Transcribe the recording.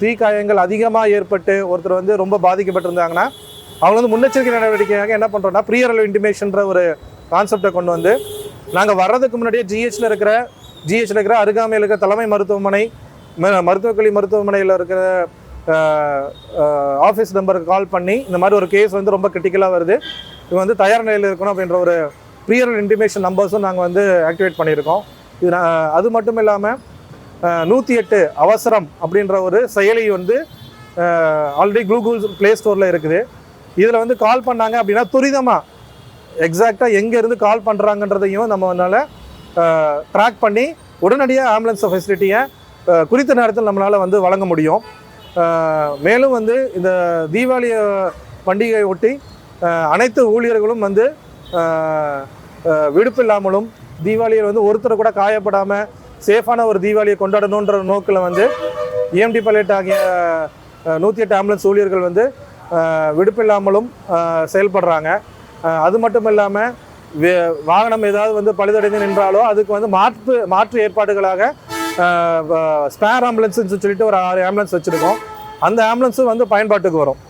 தீக்காயங்கள் அதிகமாக ஏற்பட்டு ஒருத்தர் வந்து ரொம்ப பாதிக்கப்பட்டிருந்தாங்கன்னா அவங்க வந்து முன்னெச்சரிக்கை நடவடிக்கையாக என்ன பண்ணுறோம்னா ப்ரீயரல் இன்டிமேஷன்ற ஒரு கான்செப்டை கொண்டு வந்து நாங்கள் வர்றதுக்கு முன்னாடியே ஜிஹெச்சில் இருக்கிற ஜிஹெச்சில் இருக்கிற அருகாமையில் இருக்கிற தலைமை மருத்துவமனை ம- மருத்துவக் கல்வி மருத்துவமனையில் இருக்கிற ஆஃபீஸ் நம்பருக்கு கால் பண்ணி இந்த மாதிரி ஒரு கேஸ் வந்து ரொம்ப கிரிட்டிக்கலாக வருது. இது வந்து தயார் நிலையில் இருக்கணும் அப்படின்ற ஒரு ப்ரீயரல் இன்டிமேஷன் நம்பர்ஸும் நாங்கள் வந்து ஆக்டிவேட் பண்ணியிருக்கோம். இது நான் அது மட்டும் இல்லாமல் நூற்றி எட்டு அவசரம் அப்படின்ற ஒரு செயலி வந்து ஆல்ரெடி கூகுள் ப்ளே ஸ்டோரில் இருக்குது. இதில் வந்து கால் பண்ணாங்க அப்படின்னா துரிதமாக எக்ஸாக்டாக எங்கேருந்து கால் பண்ணுறாங்கன்றதையும் நம்ம அதனால் ட்ராக் பண்ணி உடனடியாக ஆம்புலன்ஸ் ஃபெசிலிட்டியை குறித்த நேரத்தில் நம்மளால் வந்து வழங்க முடியும். மேலும் வந்து இந்த தீபாவளி பண்டிகையை ஒட்டி அனைத்து ஊழியர்களும் வந்து விடுப்பு இல்லாமலும் தீபாவளியில் வந்து ஒருத்தர் கூட காயப்படாமல் சேஃபான ஒரு தீபாவளியை கொண்டாடணுன்ற நோக்கில் வந்து இஎம்டி பைலட் ஆகிய நூற்றி எட்டு ஆம்புலன்ஸ் ஊழியர்கள் வந்து விடுப்பில்லாமலும் செயல்படுறாங்க. அது மட்டும் இல்லாமல் வாகனம் ஏதாவது வந்து பழுதடைந்து நின்றாலோ அதுக்கு வந்து மாற்று மாற்று ஏற்பாடுகளாக ஸ்பேர் ஆம்புலன்ஸ்னு சொல்லிட்டு ஒரு ஆறு ஆம்புலன்ஸ் வச்சுருக்கோம். அந்த ஆம்புலன்ஸும் வந்து பயன்பாட்டுக்கு வரும்.